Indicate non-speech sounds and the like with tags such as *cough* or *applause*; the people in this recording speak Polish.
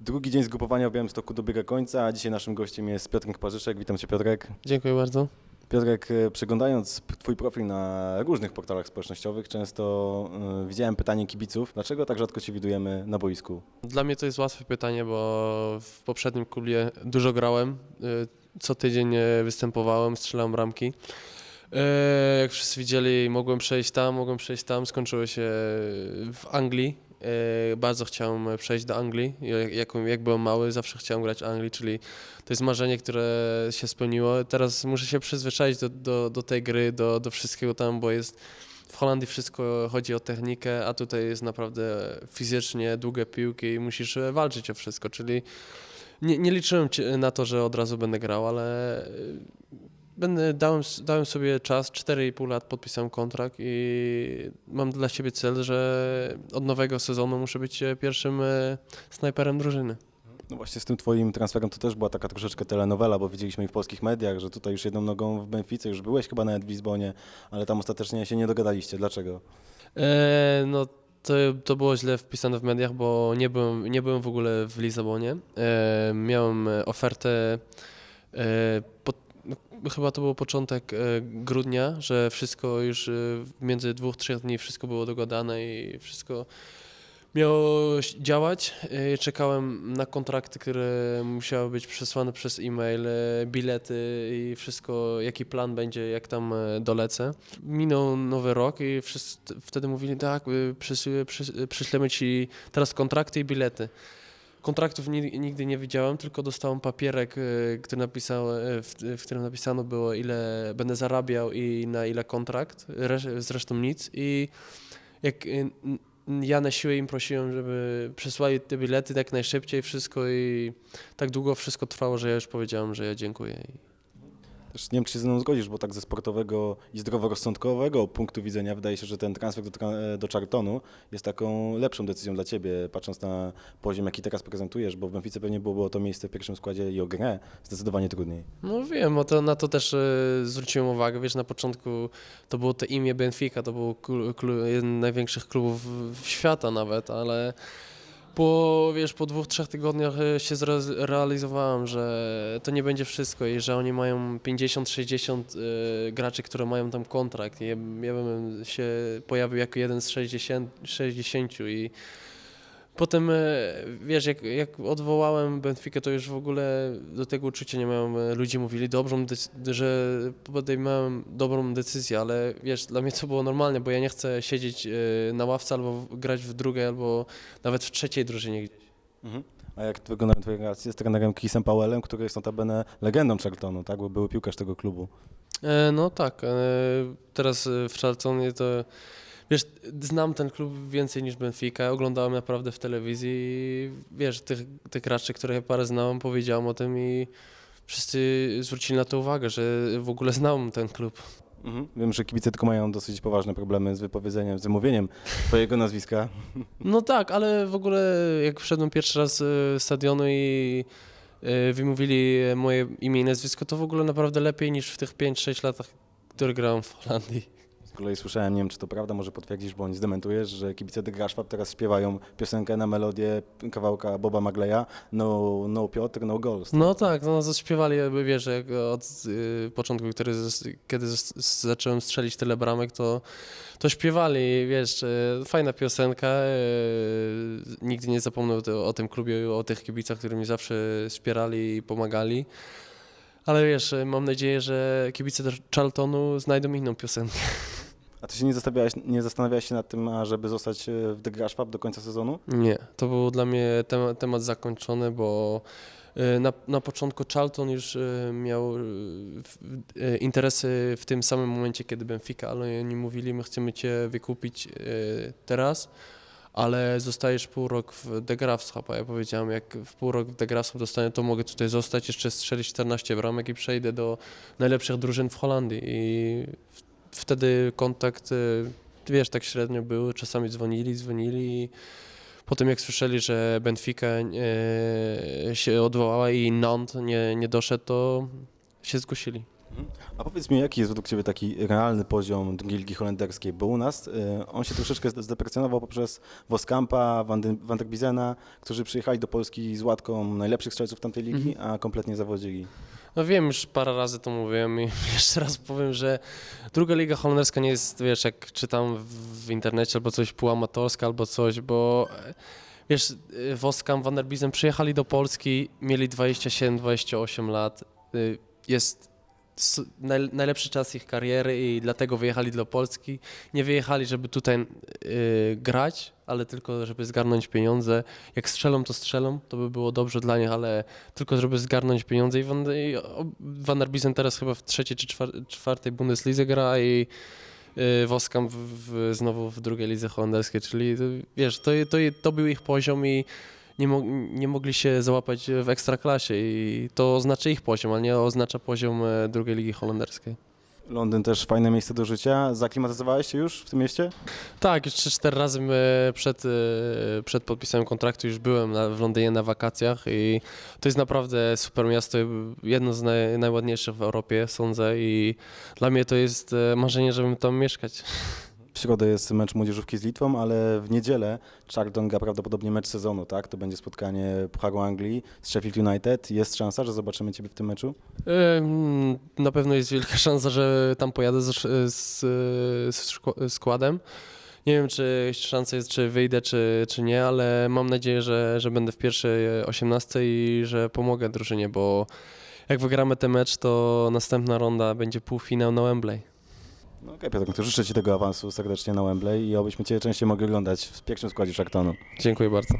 Drugi dzień zgrupowania w Białymstoku dobiega końca, a dzisiaj naszym gościem jest Piotrek Parzyszek. Witam Cię Piotrek. Dziękuję bardzo. Piotrek, e, przeglądając Twój profil na różnych portalach społecznościowych, często e, widziałem pytanie kibiców, dlaczego tak rzadko Cię widujemy na boisku? Dla mnie to jest łatwe pytanie, bo w poprzednim klubie dużo grałem. y, Co tydzień y, występowałem, strzelałem bramki. Y, Jak wszyscy widzieli, mogłem przejść tam, mogłem przejść tam. Skończyło się w Anglii. Y, Bardzo chciałem przejść do Anglii. Jak, jak, byłem mały, zawsze chciałem grać w Anglii, czyli to jest marzenie, które się spełniło. Teraz muszę się przyzwyczaić do, do, do tej gry, do, do wszystkiego tam, bo jest w Holandii wszystko chodzi o technikę, a tutaj jest naprawdę fizycznie długie piłki i musisz e, walczyć o wszystko, czyli nie, nie liczyłem na to, że od razu będę grał, ale e, będę, dałem, dałem sobie czas, 4,5 lat podpisałem kontrakt i mam dla siebie cel, że od nowego sezonu muszę być e, pierwszym e, snajperem drużyny. No właśnie z tym Twoim transferem to też była taka troszeczkę telenowela, bo widzieliśmy i w polskich mediach, że tutaj już jedną nogą w Benfice, już byłeś chyba nawet w Lizbonie, ale tam ostatecznie się nie dogadaliście. Dlaczego? E, no to, to było źle wpisane w mediach, bo nie byłem, nie byłem w ogóle w Lisabonie. E, miałem e, ofertę, e, po, no, chyba to był początek e, grudnia, że wszystko już e, między dwóch, trzech dni wszystko było dogadane i wszystko miało działać. E, Czekałem na kontrakty, które musiały być przesłane przez e-mail, bilety i wszystko, jaki plan będzie, jak tam dolecę. Minął nowy rok i wszyscy wtedy mówili, tak, przyślemy ci teraz kontrakty i bilety. Kontraktów ni- nigdy nie widziałem, tylko dostałem papierek, y, który napisał, y, w, którym napisano było, ile będę zarabiał i na ile kontrakt, resz- zresztą nic. I jak y, ja na siłę im prosiłem, żeby przesłali te bilety jak najszybciej, wszystko i tak długo wszystko trwało, że ja już powiedziałem, że ja dziękuję. Nie wiem, czy się ze mną zgodzisz, bo tak ze sportowego i zdroworozsądkowego punktu widzenia wydaje się, że ten transfer do, tra- do Charltonu jest taką lepszą decyzją dla Ciebie, patrząc na poziom, jaki teraz prezentujesz, bo w Benfice pewnie byłoby to miejsce w pierwszym składzie i o grę zdecydowanie trudniej. No wiem, o to, na to też e, zwróciłem uwagę. Wiesz, na początku to było to imię Benfica, to był jeden z największych klubów świata nawet, ale po, wiesz, po dwóch, trzech tygodniach e, się zrealizowałem, że to nie będzie wszystko i że oni mają 50-60 e, graczy, które mają tam kontrakt. Ja, ja bym się pojawił jako jeden z 60, 60 i Potem, e, wiesz, jak, jak odwołałem Benfica, to już w ogóle do tego uczucia nie miałem. Ludzie mówili, dobrą że podejmowałem dobrą decyzję, ale wiesz, dla mnie to było normalne, bo ja nie chcę siedzieć e, na ławce albo grać w drugiej, albo nawet w trzeciej drużynie. Mhm. A jak wyglądają Twoje relacje z trenerem Chrisem Powellem, który jest notabene legendą Charltonu, tak? bo były piłkarz tego klubu? E, no tak, e, teraz w Charltonie to, wiesz, znam ten klub więcej niż Benfica, oglądałem naprawdę w telewizji i wiesz, tych, tych graczy, które ja parę znałem, powiedziałem o tym i wszyscy zwrócili na to uwagę, że w ogóle znam ten klub. Mhm. Wiem, że kibice tylko mają dosyć poważne problemy z wypowiedzeniem, z wymówieniem Twojego nazwiska. No tak, ale w ogóle jak wszedłem pierwszy raz e, z stadionu i e, wymówili moje imię i nazwisko, to w ogóle naprawdę lepiej niż w tych 5-6 latach, które grałem w Holandii. Z kolei słyszałem, nie wiem czy to prawda, może potwierdzisz bądź zdementujesz, że kibice The Graszwab teraz śpiewają piosenkę na melodię kawałka Boba Magleya No, no Piotr, no goals. No tak, no zaśpiewali, wiesz, jak od y, początku, który, kiedy z- zacząłem strzelić tyle bramek, to, to śpiewali, wiesz, y, fajna piosenka, y, nigdy nie zapomnę o, o tym klubie, o tych kibicach, którzy mi zawsze wspierali i pomagali. Ale wiesz, y, mam nadzieję, że kibice Charltonu znajdą inną piosenkę. *laughs* A ty się nie zastanawiałeś, nie zastanawiałeś się nad tym, ażeby zostać e, w The Graszwab do końca sezonu? Nie, to był dla mnie temat, temat zakończony, bo y, na, na początku Charlton już y, miał interesy w tym samym momencie, kiedy Benfica, ale oni mówili, my chcemy cię wykupić teraz, ale zostajesz pół rok w De Graafschap, a ja powiedziałem, jak w pół rok w De Graafschap dostanę, to mogę tutaj zostać, jeszcze strzelić 14 bramek i przejdę do najlepszych drużyn w Holandii i wtedy kontakt, y, wiesz, tak średnio był, czasami dzwonili, dzwonili i Potem jak słyszeli, że Benfica e, się odwołała i Nantes nie, nie doszedł, to się zgłosili. A powiedz mi, jaki jest według Ciebie taki realny poziom drugiej ligi holenderskiej? Bo u nas y, on się troszeczkę zdeprecjonował poprzez Woskampa, Van, Van der Bizena, którzy przyjechali do Polski z łatką najlepszych strzelców tamtej ligi, a kompletnie zawodzili. No wiem, już parę razy to mówiłem i *laughs* jeszcze raz powiem, że druga liga holenderska nie jest, wiesz, jak czytam w, internecie albo coś półamatorska albo coś, bo e, wiesz, e, Woskam, Van der Biesen przyjechali do Polski, mieli 27-28 lat, y, jest najlepszy czas ich kariery i dlatego wyjechali do Polski. Nie wyjechali, żeby tutaj y, grać, ale tylko żeby zgarnąć pieniądze. Jak strzelą, to strzelą, to by było dobrze dla nich, ale tylko żeby zgarnąć pieniądze i Van, i Van teraz chyba w trzeciej czy czwar- czwartej Bundeslidze gra i y, Woskam w, w, znowu w drugiej lidze holenderskiej, czyli to, wiesz, to, to, to był ich poziom i nie, mo- nie mogli się załapać w ekstraklasie i to oznacza ich poziom, ale nie oznacza poziom e, drugiej ligi holenderskiej. Londyn też fajne miejsce do życia. Zaklimatyzowałeś się już w tym mieście? Tak, już 3-4 razy e, przed, e, przed podpisaniem kontraktu już byłem na, w Londynie na wakacjach i to jest naprawdę super miasto, jedno z naj, najładniejszych w Europie, sądzę i dla mnie to jest marzenie, żebym tam mieszkać. *laughs* Środę jest mecz młodzieżówki z Litwą, ale w niedzielę Charlton gra prawdopodobnie mecz sezonu, tak? To będzie spotkanie Pucharu Anglii z Sheffield United. Jest szansa, że zobaczymy Ciebie w tym meczu? Na pewno jest wielka *laughs* szansa, że tam pojadę z, z, z składem. Nie wiem, czy szansa jest, czy wyjdę, czy, czy nie, ale mam nadzieję, że, że będę w pierwszej 18 i że pomogę drużynie, bo jak wygramy ten mecz, to następna ronda będzie półfinał na Wembley. No okej, Piotr, to życzę Ci tego awansu serdecznie na Wembley i obyśmy Cię częściej mogli oglądać w pierwszym składzie Charltonu. Dziękuję bardzo.